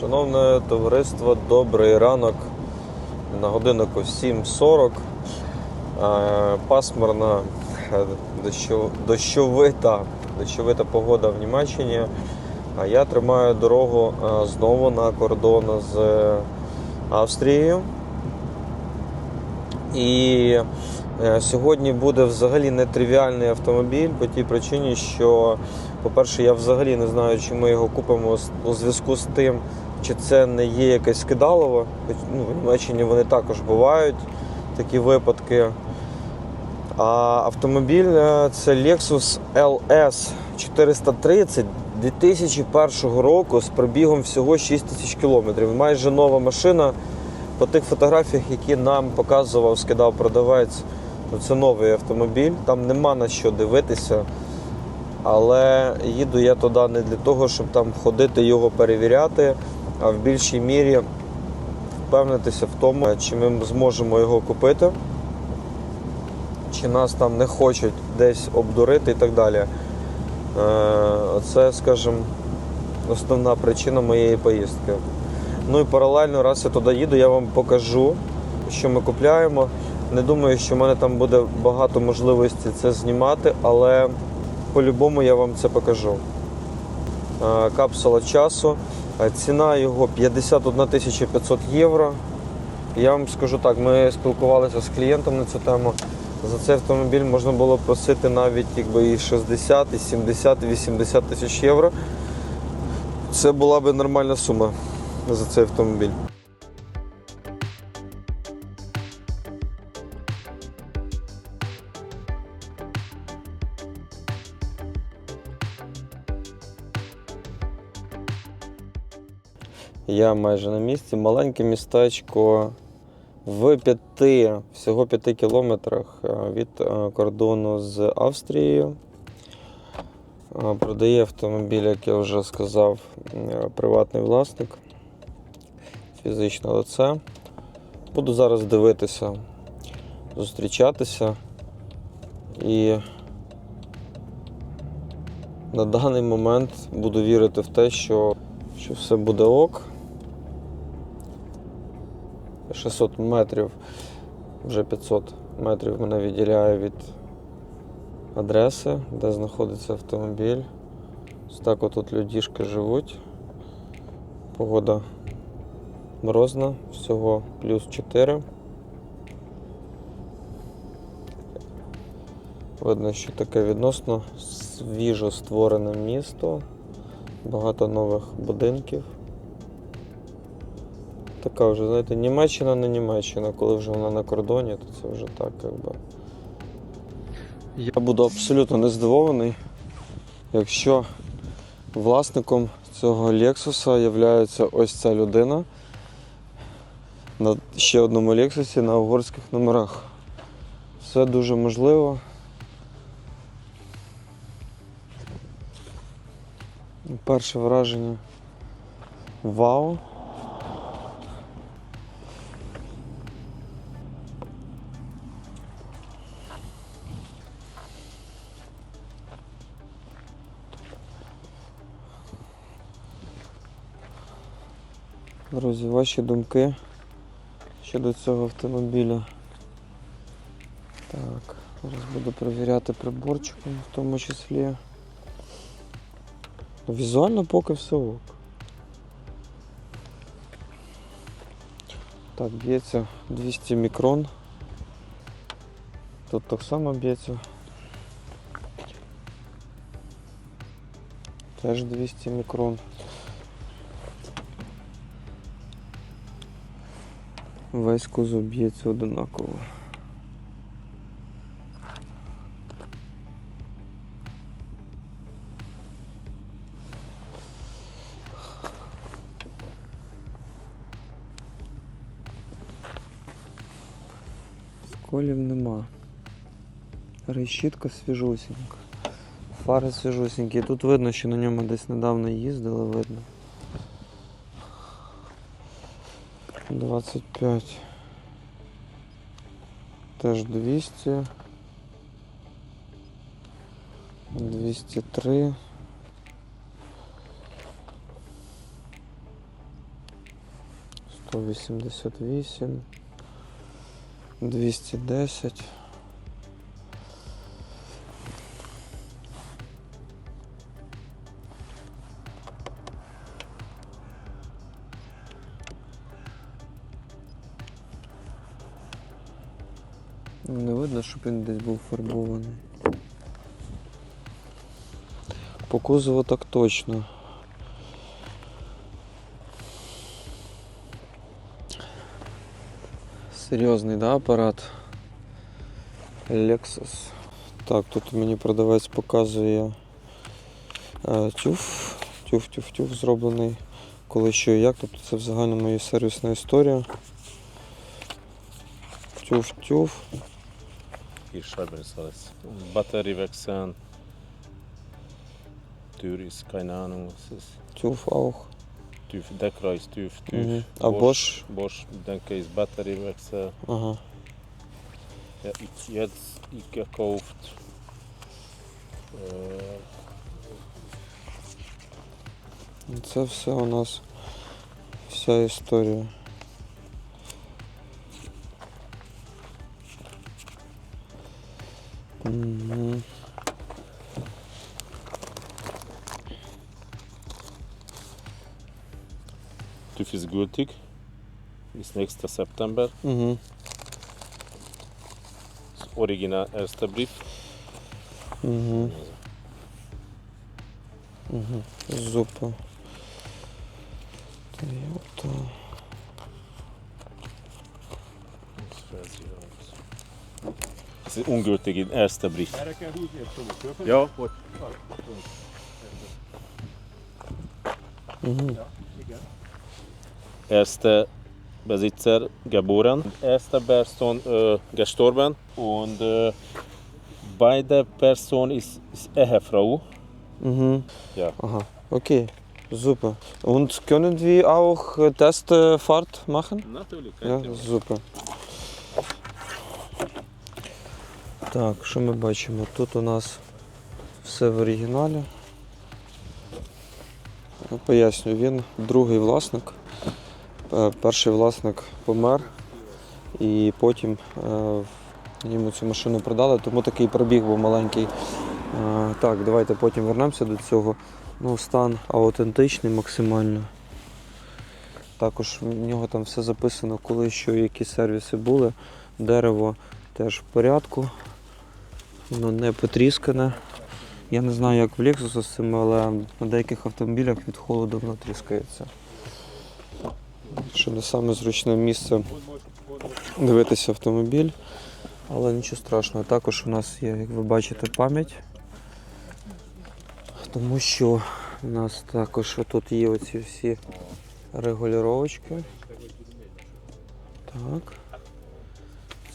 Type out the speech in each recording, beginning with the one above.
Шановне товариство, добрий ранок. На годиннику 7.40. Е, Пасмурна, е, дощовита, дощовита погода в Німеччині. А я тримаю дорогу е, знову на кордон з Австрією. І сьогодні буде взагалі нетривіальний автомобіль по тій причині, що, по-перше, я взагалі не знаю, чи ми його купимо у зв'язку з тим, чи це не є якесь кидалово. Ну, в Німеччині вони також бувають такі випадки. А автомобіль е, це Lexus LS 430 2001 року з пробігом всього 6 тисяч кілометрів. Майже нова машина. По тих фотографіях, які нам показував, скидав продавець, ну, це новий автомобіль. Там нема на що дивитися. Але їду я туди не для того, щоб там ходити його перевіряти, а в більшій мірі впевнитися в тому, чи ми зможемо його купити, чи нас там не хочуть десь обдурити і так далі. Е, Це, скажімо, основна причина моєї поїздки. Ну і паралельно, раз я туди їду, я вам покажу, що ми купляємо. Не думаю, що в мене там буде багато можливостей це знімати, але по-любому я вам це покажу. Е, Капсула часу. Е, Ціна його 51 500 євро. Я вам скажу так, ми спілкувалися з клієнтом на цю тему. За цей автомобіль можна було просити навіть якби і 60, і 70, і 80 тисяч євро. Це була би нормальна сума за цей автомобіль. Я майже на місці. Маленьке містечко в п'яти, всього п'яти кілометрах е, від е, кордону з Австрією. Е, Продає автомобіль, як я вже сказав, приватний власник, фізичне лице. Буду зараз дивитися, зустрічатися і на даний момент буду вірити в те, що, що все буде ок. 600 метрів, вже 500 метрів мене відділяє від адреси, де знаходиться автомобіль. Ось так отут людішки живуть. Погода морозна, всього плюс 4. Видно, що таке відносно свіжо створене місто, багато нових будинків. Така вже, знаєте, Німеччина не Німеччина, коли вже вона на кордоні, то це вже так, якби. Я буду абсолютно не здивований, якщо власником цього Лексуса є ось ця людина на ще одному Лексусі на угорських номерах. Все дуже можливо. Перше враження. Вау! Друзі, ваші думки щодо цього автомобіля. Так, зараз буду перевіряти приборчиком в тому числі. Візуально поки все ок. Так, б'ється 200 мікрон. Тут так само б'ється. Теж 200 мікрон. Весь кузов б'ється одинаково. Сколів нема. Решітка свіжусінька. Фари свіжусінькі. Тут видно, що на ньому десь недавно їздили, видно. 25. Теж 200. 203. 188, 210. Видно, щоб він десь був фарбований. По кузову так точно. Серйозний, да, апарат? Lexus. Так, тут мені продавець показує е, тюф, тюф, тюф, тюф зроблений. Коли що і як, тобто це в загальному є сервісна історія. Тюф, тюф. Hier schreiben ist alles. Batterie wechseln. Tür ist keine Ahnung, was ist. Tüv auch. TÜV, Deckkreuz, TÜV, TÜV. Mhm. Ah, Bosch. Bosch, denke ich, Batteriewechsel. Ага. Ja, ich, jetzt ich gekauft. Äh, Це все у нас вся історія. Mhm. TÜV ist gültig Ist nächster September. Mhm. Das original erster Brief. Mhm. Mhm. Super. Toyota. Das wäre ungültig erste Bericht. Erre kell húzni a csomót, Ja. Hogy? Mhm. Erste Besitzer geboren. Erster Person äh, gestorben und äh, beide Person ist, ist Ehefrau. Mhm. Ja. Aha, okay. Super. Und können wir auch äh, Testfahrt machen? Natürlich. Ja, super. Так, що ми бачимо? Тут у нас все в оригіналі. Поясню, він другий власник. Е, Перший власник помер і потім е, йому цю машину продали, тому такий пробіг був маленький. Е, Так, давайте потім вернемося до цього. Ну, стан аутентичний максимально. Також в нього там все записано, коли що, які сервіси були. Дерево теж в порядку. Воно не потріскане. Я не знаю, як в Lexus з цим, але на деяких автомобілях від холоду воно тріскається. Що не саме зручне місце дивитися автомобіль, але нічого страшного. Також у нас є, як ви бачите, пам'ять. Тому що у нас також тут є оці всі регулювачки. Так.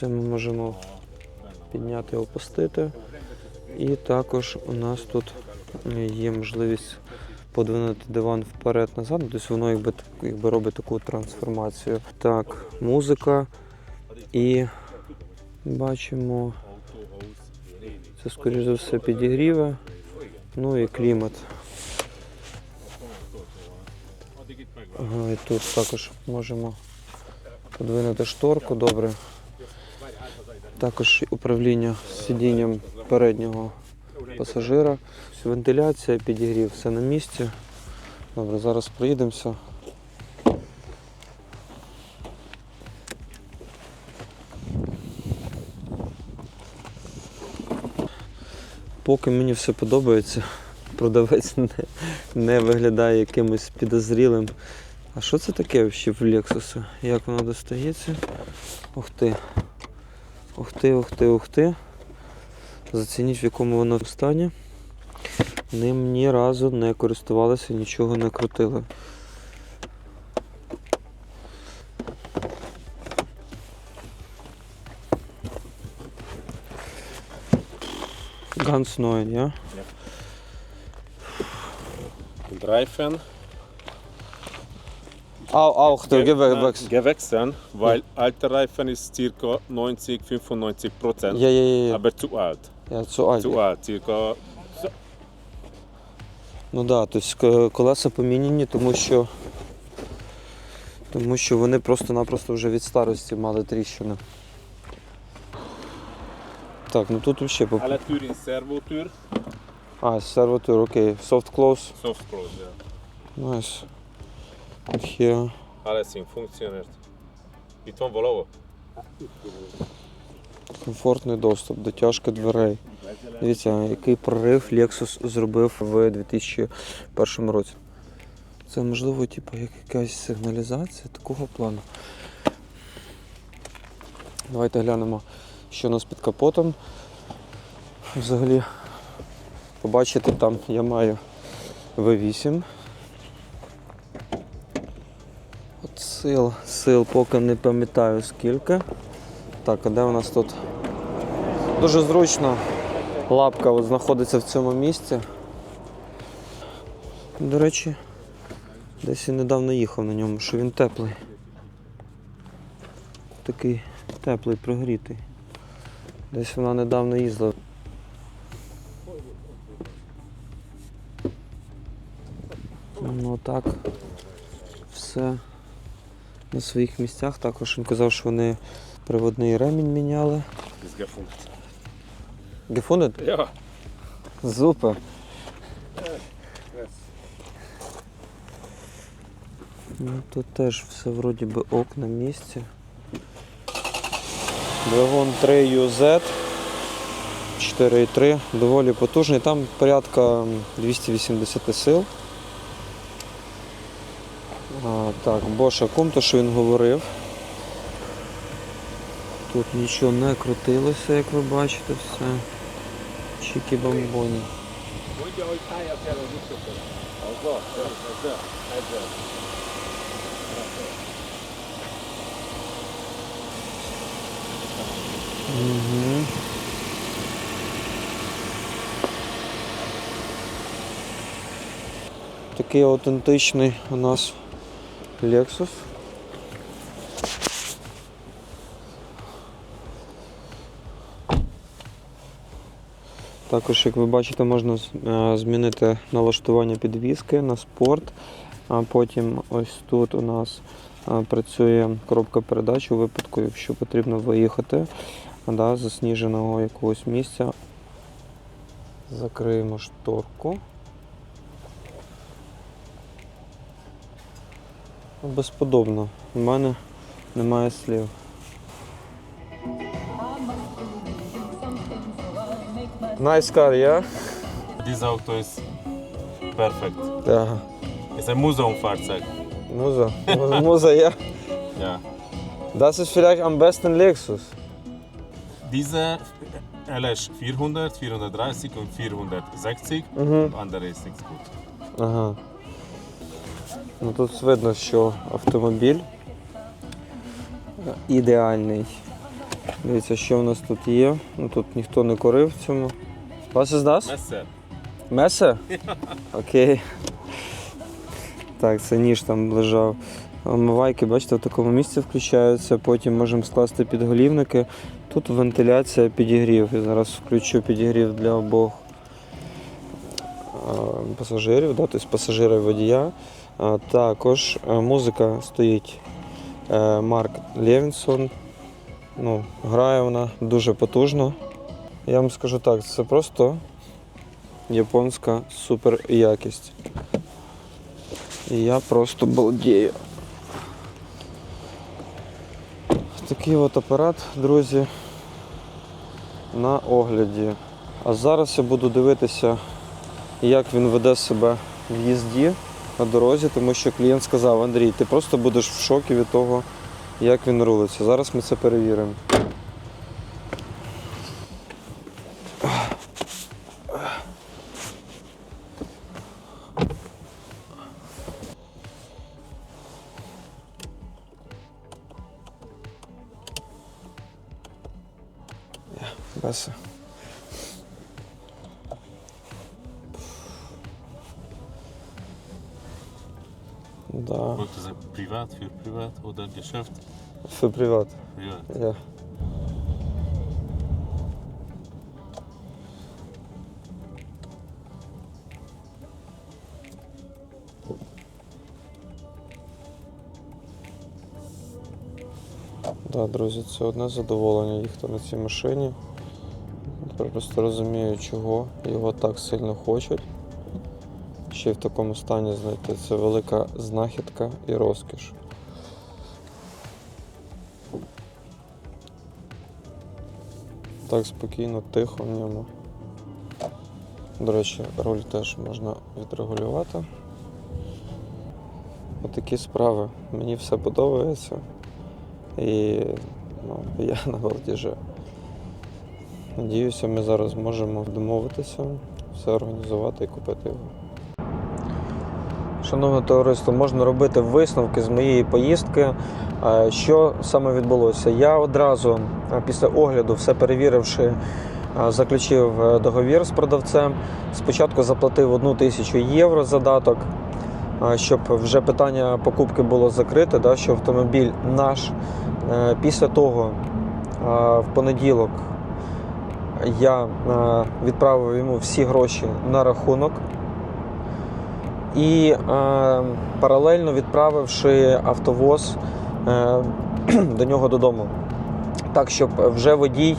Це ми можемо підняти опустити. І також у нас тут є можливість подвинути диван вперед-назад, тобто воно якби, якби робить таку трансформацію. Так, музика і бачимо, це скоріш за все підігріве, ну і клімат. І тут також можемо подвинути шторку, добре. Також управління сидінням переднього пасажира. Вентиляція, підігрів, все на місці. Добре, зараз проїдемося. Поки мені все подобається, продавець не, не виглядає якимось підозрілим. А що це таке взагалі в Lexus? Як воно достається? Ух ти. Ух ти, ух ти, ух ти. Зацініть, в якому воно стані. Ним ні разу не користувалися, нічого не крутили. Ganz neu, ja? Reifen Auch, auch der ge- Gewächs. äh, gewechselt, weil alter Reifen ist circa 90, 95 Prozent, Ja, ja, ja, ja. aber zu alt. ja zu alt. Zu alt, circa Ну так, да, тобто колеса поміняні, тому що Тому що вони просто-напросто вже від старості мали тріщини. Так, ну тут взагалі поп... Tür in servotür, А, сервотур, окей. Soft close. soft close. Ja. Nice. Тут here. Alles in funktioniert. Van valahol? Комфортний доступ, дотяжка дверей. Дивіться, який прорив Lexus зробив в 2001 році. Це можливо, типу, якась сигналізація такого плану. Давайте глянемо, що у нас під капотом. Взагалі, побачите, там я маю V8. От сил, сил поки не пам'ятаю скільки. Так, а де у нас тут? Дуже зручно. Лапка от знаходиться в цьому місці. До речі, десь я недавно їхав на ньому, що він теплий. Такий теплий, прогрітий. Десь вона недавно їздила. Ну так. Все на своїх місцях. Також він казав, що вони приводний ремінь міняли. Gefunden? Ja. Супер. Ну, тут теж все вроді би ок на місці. Двигун 3 UZ 4,3, доволі потужний, там порядка 280 сил. А, так, Бош Акум, то що він говорив. Тут нічого не крутилося, як ви бачите, все. Чікі бомбоні. Угу. Такий аутентичний у нас Lexus. Також, як ви бачите, можна е, змінити налаштування підвіски на спорт. А потім ось тут у нас е, працює коробка передач у випадку, якщо потрібно виїхати да, засніженого якогось місця. Закриємо шторку. Безподобно. У мене немає слів. Nice car, yeah? Dieses Auto ist perfekt. Ja. Ist ein Museumfahrzeug. Муза. Муза, Муза, ja. Ja. Das ist vielleicht am besten Lexus. Diese LS 400, 430 und 460. Mhm. Andere ist nichts gut. Ага. Ну тут видно, що автомобіль ідеальний. Дивіться, що в нас тут є. Ну тут ніхто не курив в цьому. Was ist das? Messer. Месе? Окей. Так, це ніж там лежав. Омивайки, бачите, в такому місці включаються, потім можемо скласти підголівники. Тут вентиляція підігрів. Я зараз включу підігрів для обох пасажирів, да, тобто пасажира і водія. Також е, музика стоїть е, Марк Левінсон. Ну, грає вона дуже потужно. Я вам скажу так, це просто японська супер якість. І я просто балдею. Такий от апарат, друзі, на огляді. А зараз я буду дивитися, як він веде себе в їзді на дорозі, тому що клієнт сказав, Андрій, ти просто будеш в шокі від того, як він рулиться. Зараз ми це перевіримо. Oder Geschäft? für privat. Privat. Ja. Так, друзі, це одне задоволення їхати на цій машині. Просто розумію, чого його так сильно хочуть. Ще й в такому стані знайти. Це велика знахідка і розкіш. Так спокійно, тихо в ньому. До речі, руль теж можна відрегулювати. Отакі справи. Мені все подобається. І ну, я на балдіже. Надіюся, ми зараз можемо домовитися, все організувати і купити його. Шановне товариство, можна робити висновки з моєї поїздки. Що саме відбулося? Я одразу після огляду, все перевіривши, заключив е, договір з продавцем. Спочатку заплатив одну тисячу євро задаток, щоб вже питання покупки було закрите, да, що автомобіль наш. Е, Після того, в понеділок, я е, відправив йому всі гроші на рахунок і е, паралельно відправивши автовоз е, до нього додому. Так, щоб вже водій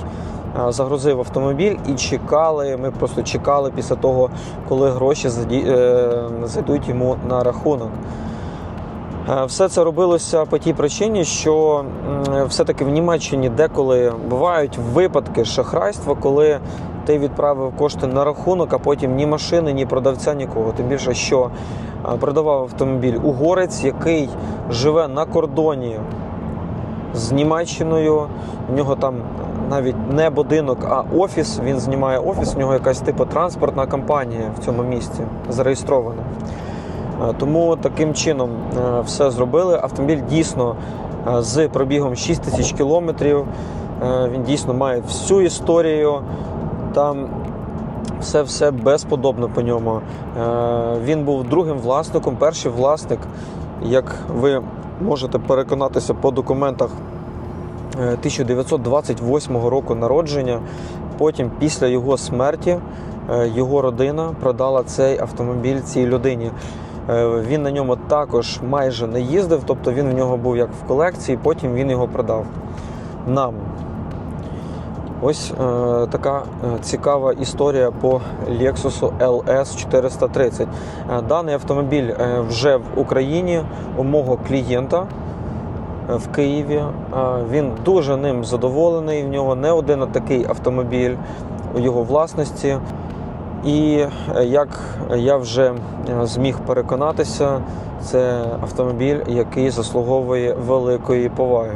е, загрузив автомобіль і чекали. Ми просто чекали після того, коли гроші е, зайдуть йому на рахунок. Е, Все це робилося по тій причині, що все-таки в Німеччині деколи бувають випадки шахрайства, коли ти відправив кошти на рахунок, а потім ні машини, ні продавця, нікого. Тим більше, що е, продавав автомобіль угорець, який живе на кордоні з Німеччиною. У нього там навіть не будинок, а офіс. Він знімає офіс. У нього якась типу транспортна компанія в цьому місті зареєстрована. Е, Тому таким чином е, все зробили. Автомобіль дійсно з пробігом 6 тисяч кілометрів. Він дійсно має всю історію. Там все все безподобно по ньому. Е, Він був другим власником, перший власник, як ви можете переконатися по документах е, 1928 року народження. Потім, після його смерті, е, його родина продала цей автомобіль цій людині. Е, Він на ньому також майже не їздив, тобто він в нього був як в колекції, потім він його продав нам. Ось е, така е, цікава історія по Lexus LS 430. Е, даний автомобіль е, вже в Україні у мого клієнта в Києві. Він дуже ним задоволений. В нього не один такий автомобіль у його власності. І як я вже зміг переконатися, це автомобіль, який заслуговує великої поваги.